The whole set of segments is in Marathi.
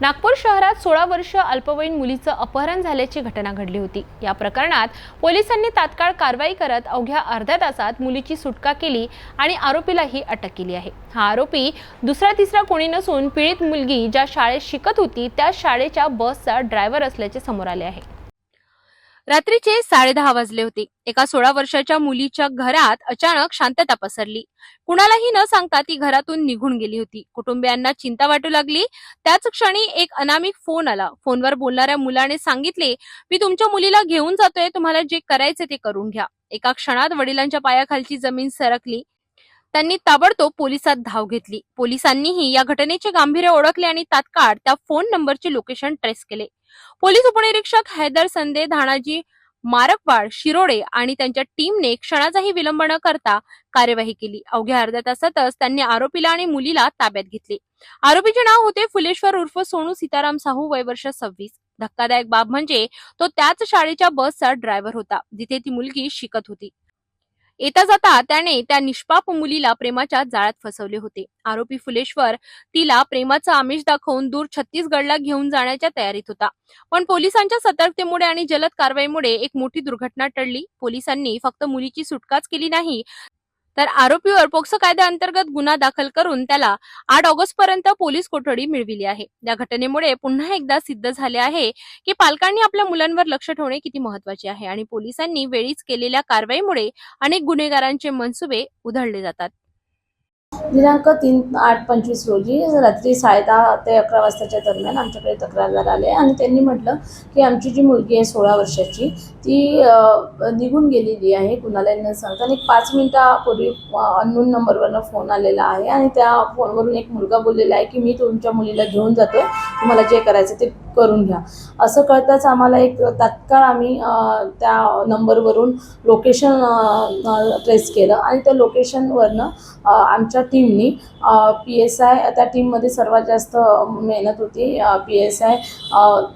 नागपूर शहरात सोळा वर्ष अल्पवयीन मुलीचं अपहरण झाल्याची घटना घडली होती. या प्रकरणात पोलिसांनी तात्काळ कारवाई करत अवघ्या अर्ध्या तासात मुलीची सुटका केली आणि आरोपीलाही अटक केली आहे. हा आरोपी दुसरा तिसरा कोणी नसून पीडित मुलगी ज्या शाळेत शिकत होती त्या शाळेच्या बसचा ड्रायव्हर असल्याचे समोर आले आहे. रात्रीचे साडेदहा वाजले होते. एका सोळा वर्षाच्या मुलीच्या घरात अचानक शांतता पसरली. कुणालाही न सांगता ती घरातून निघून गेली होती. कुटुंबियांना चिंता वाटू लागली. त्याच क्षणी एक अनामिक फोन आला. फोनवर बोलणाऱ्या मुलाने सांगितले मी तुमच्या मुलीला घेऊन जातोय. तुम्हाला जे करायचे ते करून घ्या. एका क्षणात वडिलांच्या पायाखालची जमीन सरकली. त्यांनी ताबडतोब पोलिसात धाव घेतली. पोलिसांनीही या घटनेचे गांभीर्य ओळखले आणि तात्काळ त्या फोन नंबरचे लोकेशन ट्रेस केले. पोलीस उपनिरीक्षक हैदर संदे धाणाजी मारकवाड शिरोडे आणि त्यांच्या टीमने क्षणाचाही विलंब न करता कार्यवाही केली. अवघ्या अर्ध्या तासातच त्यांनी आरोपीला आणि मुलीला ताब्यात घेतले. आरोपीचे नाव होते फुलेश्वर उर्फ सोनू सीताराम साहू वय वर्ष सव्वीस. धक्कादायक बाब म्हणजे तो त्याच शाळेच्या बसचा ड्रायव्हर होता जिथे ती मुलगी शिकत होती. येता जाता त्याने त्या निष्पाप मुलीला प्रेमाच्या जाळ्यात फसवले होते. आरोपी फुलेश्वर तिला प्रेमाचं आमिष दाखवून दूर छत्तीसगडला घेऊन जाण्याच्या तयारीत होता. पण पोलिसांच्या सतर्कतेमुळे आणि जलद कारवाईमुळे एक मोठी दुर्घटना टळली. पोलिसांनी फक्त मुलीची सुटकाच केली नाही तर आरोपीवर पोक्सो कायद्याअंतर्गत गुन्हा दाखल करून त्याला आठ ऑगस्ट पर्यंत पोलीस कोठडी मिळविली आहे. या घटनेमुळे पुन्हा एकदा सिद्ध झाले आहे की पालकांनी आपल्या मुलांवर लक्ष ठेवणे किती महत्त्वाचे आहे आणि पोलिसांनी वेळीच केलेल्या कारवाईमुळे अनेक गुन्हेगारांचे मनसुबे उधळले जातात. दिनांक तीन आठ पंचवीस रोजी रात्री साडेदहा ते अकरा वाजताच्या दरम्यान आमच्याकडे तक्रारदार आले आणि त्यांनी म्हटलं की आमची जी मुलगी आहे सोळा वर्षाची ती निघून गेलेली आहे कुणाला न सांगता आणि एक पाच मिनिटापूर्वी अननोन नंबरवरनं फोन आलेला आहे आणि त्या फोनवरून एक मुलगा बोललेला आहे की मी तुमच्या मुलीला घेऊन जातो तुम्हाला जे करायचं ते करून घ्या. असं कळताच आम्हाला एक तात्काळ आम्ही त्या नंबरवरून लोकेशन ट्रेस केलं आणि त्या लोकेशनवरनं आमच्या आमच्या टीमनी. पी एस आय त्या टीममध्ये सर्वात जास्त मेहनत होती P S I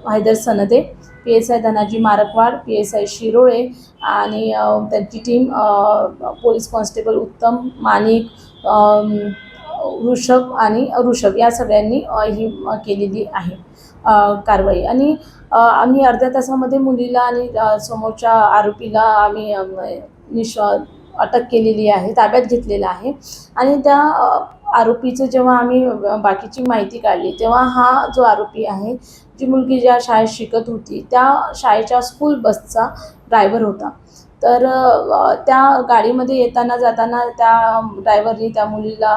Haidar Sanade P S I Dhanaji Markwad P S I Shirole आणि त्यांची टीम पोलीस कॉन्स्टेबल उत्तम माणिक ऋषभ आणि ऋषभ या सगळ्यांनी ही केलेली आहे कारवाई. आणि आम्ही अर्ध्या तासामध्ये मुलीला आणि समोरच्या आरोपीला आम्ही निश अटक केलेली आहे ताब्यात घेतलेलं आहे. आणि त्या आरोपीचं जेव्हा आम्ही बाकीची माहिती काढली तेव्हा हा जो आरोपी आहे जी मुलगी ज्या शाळेत शिकत होती त्या शाळेच्या स्कूल बसचा ड्रायव्हर होता. तर त्या गाडीमध्ये येताना जाताना त्या ड्रायव्हरनी त्या मुलीला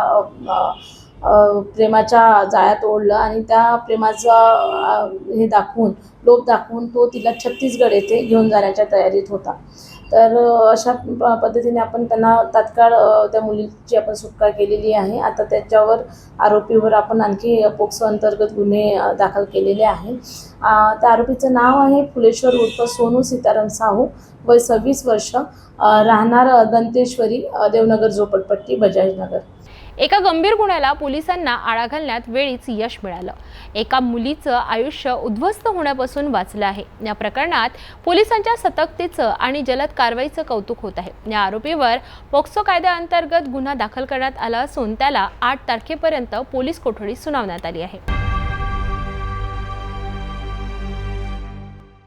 प्रेमाच्या जाळ्यात ओढलं आणि त्या प्रेमाचा हे दाखवून लोभ दाखवून तो तिला छत्तीसगड येथे घेऊन जाण्याच्या तयारीत होता. तर अशा प- पद्धतीने आपण त्यांना तात्काळ त्या मुलीची आपण सुटका केलेली आहे. आता त्याच्यावर आरोपीवर आपण आणखी पोक्सो अंतर्गत गुन्हे दाखल केलेले आहे. त्या आरोपीचं नाव आहे फुलेश्वर उर्फ सोनू सीताराम साहू. वय सव्वीस वर्ष. राहणार दंतेश्वरी देवनगर झोपडपट्टी बजाजनगर एका गंभीर गुन्ह्याला पोलिसांना आळा घालण्यात वेळीच यश मिळालं. एका मुलीचं आयुष्य उद्ध्वस्त होण्यापासून वाचलं आहे. या प्रकरणात पोलिसांच्या सतर्कतेचं आणि जलद कारवाईचं कौतुक होत आहे. या आरोपीवर पॉक्सो कायद्याअंतर्गत गुन्हा दाखल करण्यात आला असून त्याला आठ तारखेपर्यंत पोलीस कोठडी सुनावण्यात आली आहे.